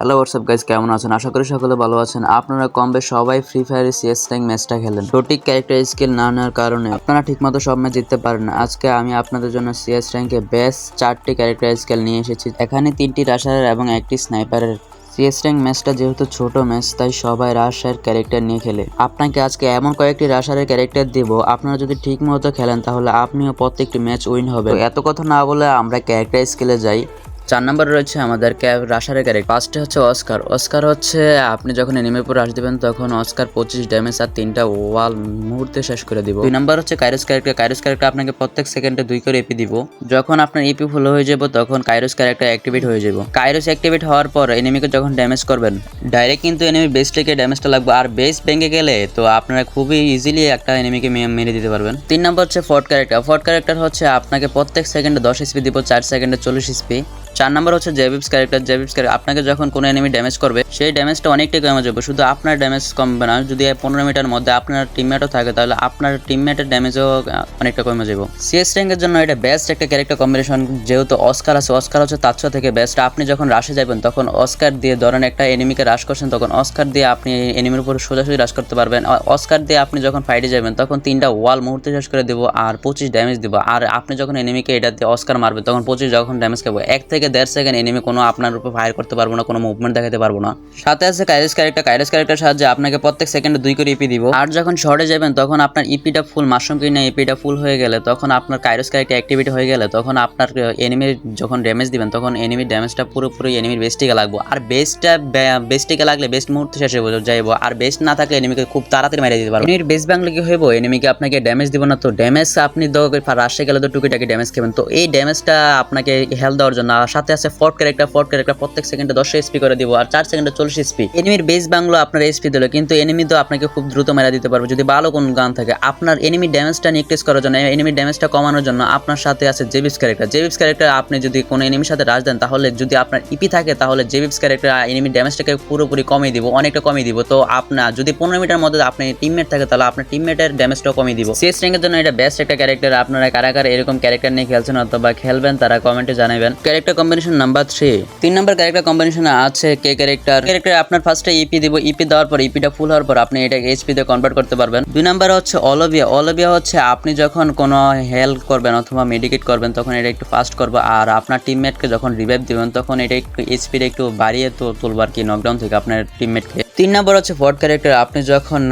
Hello WhatsApp guys কেমন আছেন? আশা করি সকলে ভালো আছেন। আপনারা কম বেশ সবাই ফ্রি ফায়ারে সিএস র্যাঙ্ক ম্যাচটা খেলেন। সঠিক ক্যারেক্টার স্কিল না নেওয়ার কারণে আপনারা ঠিকমতো সব ম্যাচ জিততে পারেন না। আজকে আমি আপনাদের জন্য সিএস র্যাঙ্কে বেস্ট চারটি ক্যারেক্টার স্কিল নিয়ে এসেছি। এখানে তিনটি রাশারের এবং একটি স্নাইপারের সিএস র্যাঙ্ক ম্যাচটা যেহেতু ছোট ম্যাচ তাই সবাই রাশারের ক্যারেক্টার নিয়ে খেলে। আপনাকে আজকে এমন কয়েকটি রাশারের ক্যারেক্টার দিব, আপনারা যদি ঠিক মতো খেলেন, তাহলে আপনিও প্রত্যেকটি ম্যাচ উইন হবে এত কথা না বলে আমরা ক্যারেক্টার স্কিলে যাই। চার নম্বর রয়েছে আমাদের ক্যাব রাশারের ক্যারেক্টার ফার্স্টে হচ্ছে অস্কার। অস্কার হচ্ছে, আপনি যখন এনিমের উপর রাশ দিবেন, তখন অস্কার পঁচিশ ড্যামেজ আর তিনটা ওয়াল মুহূর্তে শেষ করে দিব। দুই নম্বর হচ্ছে কাইরোস ক্যারেক্টার কাইরোস ক্যারেক্টার আপনাকে প্রত্যেক সেকেন্ডে দুই করে এপি দিব। যখন আপনার ইপি ফুল হয়ে যাব, তখন কাইরোস ক্যারেক্টার অ্যাক্টিভেট হয়ে যাব। কাইরোস অ্যাক্টিভেট হওয়ার পর এনিমিকে যখন ড্যামেজ করবেন ডাইরেক্ট কিন্তু এনিমি বেস থেকে ড্যামেজটা লাগবে। আর বেস ভেঙে গেলে তো আপনারা খুবই ইজিলি একটা এনিমিকে মেরে দিতে পারবেন। তিন নম্বর হচ্ছে ফোর্ট ক্যারেক্টার ফোর্ট ক্যারেক্টার হচ্ছে আপনাকে প্রত্যেক সেকেন্ডে দশ স্পি দিব, চার সেকেন্ডে চল্লিশ স্পি চার নম্বর হচ্ছে জেবিপস ক্যারেক্টার জেবিপস ক্যারেক্টার, আপনাকে যখন কোনো এনিমি ড্যামেজ করবে, সেই ড্যামেজটা অনেকটাই কমে যাবে। শুধু আপনার ড্যামেজ কমবে না, যদি পনেরো মিটার মধ্যে আপনার টিমমেটও থাকে, তাহলে আপনার টিমমেটের ড্যামেজও অনেকটা কমে যাবে। সিএস র্যাঙ্কের জন্য এটা বেস্ট একটা ক্যারেক্টার কম্বিনেশন যেহেতু অস্কার আছে। অস্কার হচ্ছে তার থেকে বেস্ট আপনি যখন রাশে যাবেন, তখন অস্কার দিয়ে ধরেন একটা এনিমিকে রাশ করছেন, তখন অস্কার দিয়ে আপনি এনিমির উপর সোজাসুজি রাশ করতে পারবেন। অস্কার দিয়ে আপনি যখন ফাইটে যাবেন, তখন তিনটা ওয়াল মুহূর্তে শেষ করে দেবো আর পঁচিশ ড্যামেজ দিব। আর আপনি যখন এনিমিকে এটা দিয়ে অস্কার মারবেন, তখন পঁচিশ যখন ড্যামেজ খাব। এক থেকে দেড় সেকেন্ড এনিমি কোনো আপনার উপর ফায়ার করতে পারব না, কোনো মুভমেন্ট দেখাতে পারব না। সাথে আছে কাইরেস ক্যারেক্টার কাইরেস ক্যারেক্টার সাহায্যে আপনাকে প্রত্যেক সেকেন্ডে দুই করে ইপি দিব। আর যখন শর্টে যাবেন, তখন আপনার ইপিটা ফুল মাশরুম কিনে ইপিটা ফুল হয়ে গেলে, তখন আপনার কাইরোস ক্যারেক্টার অ্যাক্টিভিটি হয়ে গেলে, তখন আপনার এনিমির যখন ড্যামেজ দিবেন, তখন এনিমির ড্যামেজটা পুরোপুরি এনিমির বেস্টিকে লাগবো। আর বেস্টটা বেস্টিকে লাগলে বেস্ট মুহূর্তে শেষে যাইবো। আর বেস্ট না থাকলে এনিমিকে খুব তাড়াতাড়ি মেরে দিতে পারব। এনিমির বেস্ট বাংলা কি হইব? এনিমিকে আপনাকে ড্যামেজ দিব না। তো ড্যামেজ আপনি রাশে গেলে তো টুকিটাকি ড্যামেজ খাবেন। তো এই ড্যামেজটা আপনাকে হেলথ দেওয়ার জন্য সাথে আছে ফোর্ট ক্যারেক্টার ফোর্ট ক্যারেক্টার প্রত্যেক সেকেন্ডে দশ এসপি করে দিব আর চার সেকেন্ডে চল্লিশ এসপি এনিমির বেস বাংলো আপনার এসপি দিল, কিন্তু এনিমি তো আপনাকে খুব দ্রুত মেরা দিতে পারবে যদি ভালো কোন গান থাকে। আপনার এনিমি ড্যামেজটা নিকটেস করার জন্য এনিমি ড্যামেজটা কমানোর জন্য আপনার সাথে আছে জেবিপস ক্যারেক্টার জেবিপস ক্যারেক্টার আপনি যদি কোনো এনিমির সাথে রাজ দেন, তাহলে যদি আপনার ইপি থাকে, তাহলে জেবিপস ক্যারেক্টার এনিমি ড্যামেজটাকে পুরোপুরি কমিয়ে দিব, অনেকটা কমিয়ে দিব। তো আপনার যদি পনেরো মিটার মধ্যে আপনি টিমমেট থাকে, তাহলে আপনার টিমমেটের ড্যামেজটাও কমিয়ে দিব। সিএস র্যাঙ্কের জন্য এটা বেস্ট একটা ক্যারেক্টার আপনারা কারা কারা এরকম ক্যারেক্টার নিয়ে খেলছেন অথবা খেলবেন, তারা কমেন্টে জানাবেন ক্যারেক্টার কম্বিনেশন নাম্বার থ্রি তিন নম্বর ক্যারেক্টার কম্বিনেশন আছে কে ক্যারেক্টার ক্যারেক্টার আপনার ফার্স্টে ইপি দিব ইপি দেওয়ার পর ইপিটা ফুল হওয়ার পর আপনি এটাকে এইচপি তে কনভার্ট করতে পারবেন। দুই নাম্বার হচ্ছে অলবিয়া অলবিয়া হচ্ছে আপনি যখন কোনো হেল্প করবেন অথবা মেডিকেট করবেন, তখন এটা একটু ফাস্ট করব। আর আপনার টিমমেটকে যখন রিভাইভ দিবেন, তখন এটা একটু এইচপিটা একটু বাড়িয়ে তো তুলবো আর কি নকডাউন থেকে আপনার টিমমেটকে তিন নম্বর হচ্ছে ফোর্থ ক্যারেক্টার আপনি যখন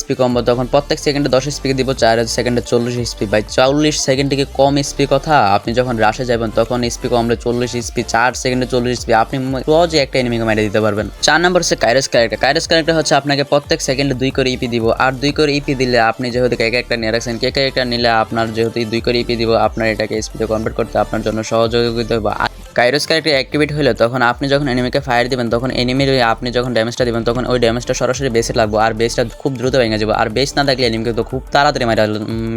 স্পি কমবো তখন প্রত্যেক সেকেন্ডে দশ স্পিকে দিব, চার সেকেন্ডে চল্লিশ স্পি বাই চল্লিশ সেকেন্ড থেকে কম স্পি কথা। আপনি যখন রাশে যাবেন, তখন স্পি কমলে চল্লিশ স্পি চার সেকেন্ডে চল্লিশ স্পি আপনি সহজে একটা এনিমিকে মেরে দিতে পারবেন। চার নম্বর হচ্ছে কাইরাস ক্যারেক্টার কাইরাস ক্যারেক্টার হচ্ছে আপনাকে প্রত্যেক সেকেন্ডে দুই করে ইপি দিব। আর দুই করে ইপি দিলে আপনি যেহেতু কে একটা নিয়ে রাখছেন, কে একটা নিলে আপনার যেহেতু দুই করে ইপি দিব, আপনার এটাকে স্পিডে কনভার্ট করতে আপনার জন্য সহযোগিতা হবে। কাইরোস ক্যারেক্টার অ্যাক্টিভেট হলে তখন আপনি যখন এনিমিকে ফায়ার দিবেন, তখন এনিমির আপনি যখন ড্যামেজটা দিবেন, তখন ওই ড্যামেজটা সরাসরি বেসে লাগবে, আর বেসটা খুব দ্রুত ভেঙে যাবে। আর বেস না থাকলে এনিমিকে তো খুব তাড়াতাড়ি মেরে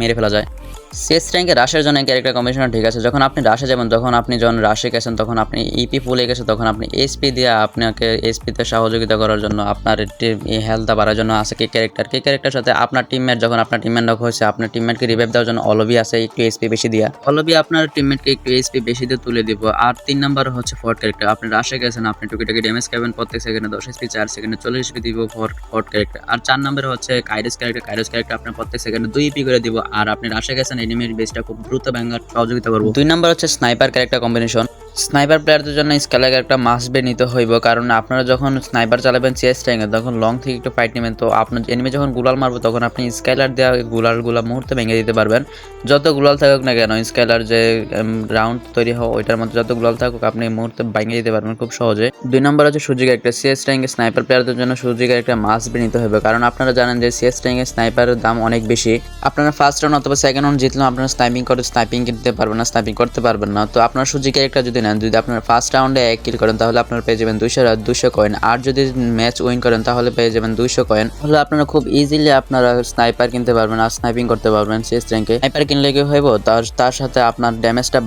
মেরে ফেলা যায়। শেষ র্যাঙ্কে রাশের জন্য ক্যারেক্টার কম্বিনেশন ঠিক আছে। যখন আপনি রাশে যাবেন, তখন আপনি যখন রাশে গেছেন, তখন আপনি ইপি ফুলে গেছে, তখন আপনি এসপি দিয়ে আপনাকে এসপিতে সহযোগিতা করার জন্য, আপনার হেলথটা বাড়ার জন্য আছে কে ক্যারেক্টার কে ক্যারেক্টার সাথে আপনার টিমমেট যখন আপনার টিমমেট নক হয়েছে, আপনার টিমমেটকে রিভাইভ দেওয়ার জন্য অলবি আছে, একটু এসপি বেশি দিয়া। অলবি আপনার টিমমেটকে একটু এসপি বেশি দিয়ে তুলে দিব। আর তিন নাম্বার হচ্ছে ফোর্ট ক্যারেক্টার আপনি রাশে গেছেন, আপনি টুকিটাকি ড্যামেজ খাবেন, প্রত্যেক সেকেন্ডে দশ এসপি চার সেকেন্ডে চল্লিশ এসপি দিব ফর্ট ফোর্ট ক্যারেক্টার আর চার নাম্বার হচ্ছে কাইরস ক্যারেক্টার কাইরস ক্যারেক্টার আপনার প্রত্যেক সেকেন্ডে দুই ইপি করে দিব। আর আপনি রাশে গেছেন এনিমির বেসটা খুব দ্রুত ব্যাঙ্গার সহযোগিতা করব। দুই নাম্বার হচ্ছে স্নাইপার ক্যারেক্টার কম্বিনেশন স্নাইপার প্লেয়ারদের জন্য স্কেলার ক্যারেক্টার মাস্ট বে নিতে হইব। কারণ আপনারা যখন স্নাইপার চালাবেন চেস ট্যাঙ্গে তখন লং থেকে একটু ফাইট নেবেন। তো আপনার এনিমি যখন গুলাল মারবো, তখন আপনি স্কাইলার দেওয়া গুলালগুলা মুহূর্তে ভেঙে দিতে পারবেন। যত গুলাল থাকুক না কেন স্কাইলার যে রাউন্ড তৈরি হয় ওইটার মধ্যে যত গুলাল থাকুক, আপনি মুহূর্তে ভেঙে দিতে পারবেন খুব সহজে। দুই নম্বর হচ্ছে সুযোগ একটা। সিএস ট্যাঙ্গে স্নাইপার প্লেয়ারদের জন্য সুযোগ একটা মাস্ট বে নিতে হবে কারণ আপনারা জানেন যে সিএস ট্যাঙ্গে স্নাইপারের দাম অনেক বেশি। আপনারা ফার্স্ট রাউন্ড অথবা সেকেন্ড রাউন্ড জিতলেও আপনারা স্নাইপিং করে স্নাইপিং কিনতে পারবেন না স্নাইপিং করতে পারবেন না। তো আপনার সুযোগ একটা যদি নেন। যদি আপনার ফার্স্ট রাউন্ডে এক কিল করেন, তাহলে আপনারা পেয়ে যাবেন দুইশো দুশো কয়েন আর যদি ম্যাচ উইন করেন, তাহলে পেয়ে যাবেন দুইশো কয়েন তাহলে আপনারা খুব ইজিলি আপনারা স্নাইপার কিনতে পারবেন আর স্নাইপিং করতে পারবেন শেষ র্যাঙ্কে স্নাইপার কিনলে কি হইব? তার তার সাথে আপনার ড্যামেজটা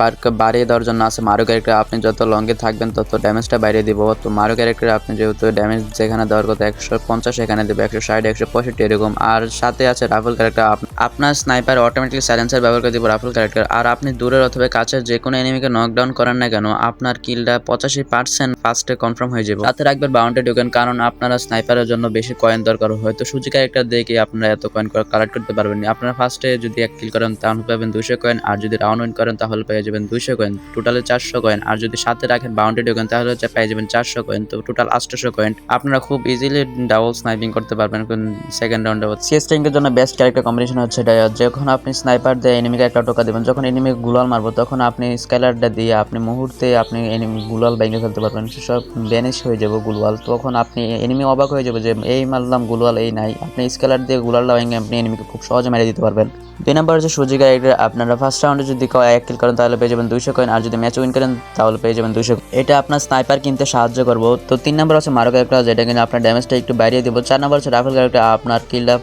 বাড়িয়ে দেওয়ার জন্য আছে মারো ক্যারেক্টার আপনি যত লঙ্গে থাকবেন, তত ড্যামেজটা বাড়িয়ে দিব। তো মারো ক্যারেক্টার আপনি যেহেতু ড্যামেজ যেখানে দেওয়ার কথা, একশো পঞ্চাশ এখানে দেবে, একশো ষাট, একশো পঁয়ষট্টি এরকম। আর সাথে আছে রাফেল ক্যারেক্টার আপনার স্নাইপার অটোমেটিক সাইলেন্সার ব্যবহার করে দিব রাফেল ক্যারেক্টার আর আপনি দূরের অথবা কাছের যে কোনো এনিমিকে নকডাউন করেন না কেন, আপনার কিলটা পঁচাশি পার্সেন্ট ফার্স্টে কনফার্ম হয়ে যাবে। সাথে রাখবেন বাউন্ডে ঢোকেন কারণ আপনারা স্নাইপারের জন্য বেশি কয়েন দরকার। হয়তো সুজি ক্যারেক্টার কি আপনারা এত কয়েন কালেক্ট করতে পারবেন না। আপনারা ফার্স্টে যদি এক কিল করেন, তাহলে পাবেন দুশো কয়েন আর যদি রাউন্ড উইন করেন, তাহলে পেয়ে যাবেন দুশো কয়েন টোটালে চারশো কয়েন আর যদি সাথে রাখেন বাউন্ডে ঢোকেন তাহলে হচ্ছে পেয়ে যাবেন চারশো কয়েন তো টোটাল আটশোশো কয়েন আপনারা খুব ইজিলি ডাবল স্নাইপিং করতে পারবেন। সেকেন্ড রাউন্ডে সিএস ট্যাঙ্কের জন্য বেস্ট ক্যারেক্টার কম্বিনেশন হচ্ছে এটা যখন আপনি স্নাইপার দিয়ে এনিমিকে একটা টোকা দেবেন, যখন এনিমি গুলাল মারবো, তখন আপনি স্কেলারটা দিয়ে আপনি মুহূর্তে আপনি এনিমি গুলাল ভেঙে ফেলতে পারবেন সব ব্যানিশ হয়ে যাবে গুলওয়াল তখন আপনি এনিমি অবাক হয়ে যাবে যে, এই মারলাম গুলওয়াল এই নাই। আপনি স্কেলার দিয়ে গুলালটা ভেঙে আপনি এনিমিকে খুব সহজে মেরে দিতে পারবেন। দুই নম্বর হচ্ছে সুজি ক্যারেক্টার আপনারা ফার্স্ট রাউন্ডে যদি এক কিল করেন, তাহলে পেয়ে যাবেন দুইশো কয়েন আর যদি ম্যাচ উইন করেন, তাহলে পেয়ে যাবেন দুইশো এটা আপনার স্নাইপার কিনতে সাহায্য করব। তো তিন নম্বর হচ্ছে মারো ক্যারেক্টার যেটা কিনা আপনার ড্যামেজটা একটু বাড়িয়ে দিব। চার নম্বর হচ্ছে রাফেল ক্যারেক্টার আপনার কিলটা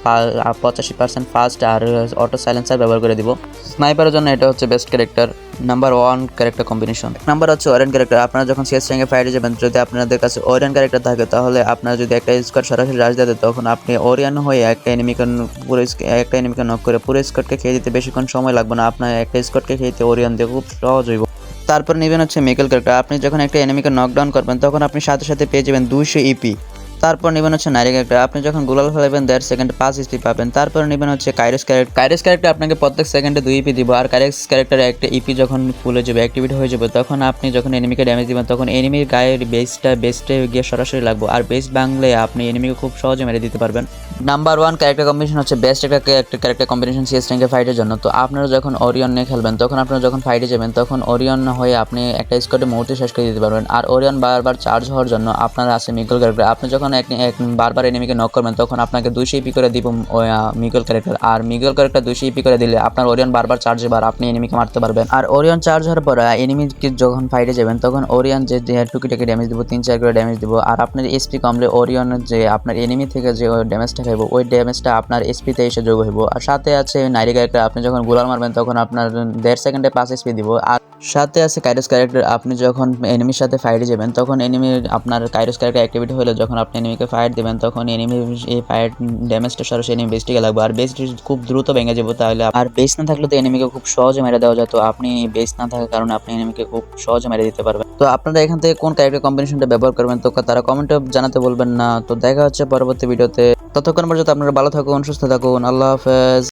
পঁচাশি পার্সেন্ট ফাস্ট আর অটো সাইলেন্সার ব্যবহার করে দিব। স্নাইপারের জন্য এটা হচ্ছে best character number one character combination number হচ্ছে ওরেন ক্যারেক্টার আপনারা যখন সিএস র্যাঙ্কে ফাইটে যাবেন, যদি আপনাদের কাছে ওরিয়ান ক্যারেক্টার থাকে, তাহলে আপনারা যদি একটা স্কোয়াড সরাসরি রাজ দেয়, তখন আপনি ওরিয়ান হয়ে একটা এনিমিকে পুরো একটা এনিমিকে নক করে পুরো স্কোয়াডকে খেয়ে দিতে বেশিক্ষণ সময় লাগবে না। আপনার একটা স্কোয়াডকে খেতে ওরিয়ান দিয়ে খুব সহজ হইব। তারপর নেবেন হচ্ছে মেকেল ক্যারেক্টার আপনি যখন একটা এনিমিকে নকডাউন করবেন, তখন আপনি সাথে সাথে পেয়ে যাবেন দুইশো ইপি তারপর নেবেন হচ্ছে নারী ক্যারেক্টার আপনি যখন গোলাল ফেলাবেন, দেড় সেকেন্ডে পাঁচ ইপি পাবেন। তারপর নেবেন হচ্ছে কাইরেস ক্যারেক্টার কাইরেস ক্যারেক্টার আপনাকে প্রত্যেক সেকেন্ডে দুই ইপি দিব। আর কাইরেস ক্যারেক্টারে একটা ইপি যখন ফুল যাবে অ্যাক্টিভিটি হয়ে যাবে, তখন আপনি যখন এনিমিকে ড্যামেজ দিবেন, তখন এনিমির গায়ের বেসটা বেস্টে গিয়ে সরাসরি লাগবো। আর বেস বাংলে আপনি এনিমিকে খুব সহজে মেরে দিতে পারবেন। নাম্বার ওয়ান ক্যারেক্টার কম্বিনেশন হচ্ছে বেস্ট একটা ক্যারেক্টার কম্বিনেশন সিএস র্যাঙ্কের ফাইটের জন্য। তো আপনারা যখন ওরিয়ন নিয়ে খেলবেন, তখন আপনারা যখন ফাইটে যাবেন, তখন ওরিয়ন হয়ে আপনি একটা স্কোয়াডে মুহূর্তে শেষ করে দিতে পারবেন। আর ওরিয়ন বারবার চার্জ হওয়ার জন্য আপনার আছে মিগল ক্যারেক্টার আপনি যখন এক বারবার এনিমিকে নক করবেন, তখন আপনাকে দুইশো ইপি করে দিব মিগল ক্যারেক্টার আর মিগল ক্যারেক্টার দুইশো ইপি করে দিলে আপনার ওরিয়ন বারবার চার্জ হবে আপনি এনিমিকে মারতে পারবেন। আর ওরিয়ন চার্জ হওয়ার পর এনিমিকে যখন ফাইটে যাবেন, তখন ওরিয়ন যে টুকিটাকি ড্যামেজ দিব, তিন চার করে ড্যামেজ দিব, আর আপনার এসপি কমলে ওরিয়ন যে আপনার এনিমি থেকে যে ড্যামেজটা খাইব, ওই ড্যামেজটা আপনার এসপিতে এসে যোগ হইব। আর সাথে আছে নাইরি ক্যারেক্টার আপনি যখন গোলাল মারবেন, তখন আপনার দেড় সেকেন্ডে পাঁচ এসপি দিব। আর সাথে আছে কাইরোস ক্যারেক্টার আপনি যখন এনিমির সাথে ফাইটে যাবেন, তখন এনিমি আপনার কাইরোস ক্যারেক্টার অ্যাক্টিভিটি হলে যখন আপনি এনিমিকে ফায়ার দেবেন, তখন এনিমি এই ফায়ার ড্যামেজটা সরাসরি এনিমি বেস্টিকে লাগবে। আর বেস্ট খুব দ্রুত ভেঙে যাব তাহলে আর বেস না থাকলে তো এনিমিকে খুব সহজে মেরে দেওয়া যায়। তো আপনি বেস না থাকার কারণে আপনি এনিমিকে খুব সহজে মেরে দিতে পারবেন। তো আপনারা এখান থেকে কোন ক্যারেক্টার কম্বিনেশনটা ব্যবহার করবেন, তো তারা কমেন্টে জানাতে বলবেন না। তো দেখা হচ্ছে পরবর্তী ভিডিওতে ততক্ষণ পর্যন্ত আপনারা ভালো থাকুন, সুস্থ থাকুন। আল্লাহ হাফেজ।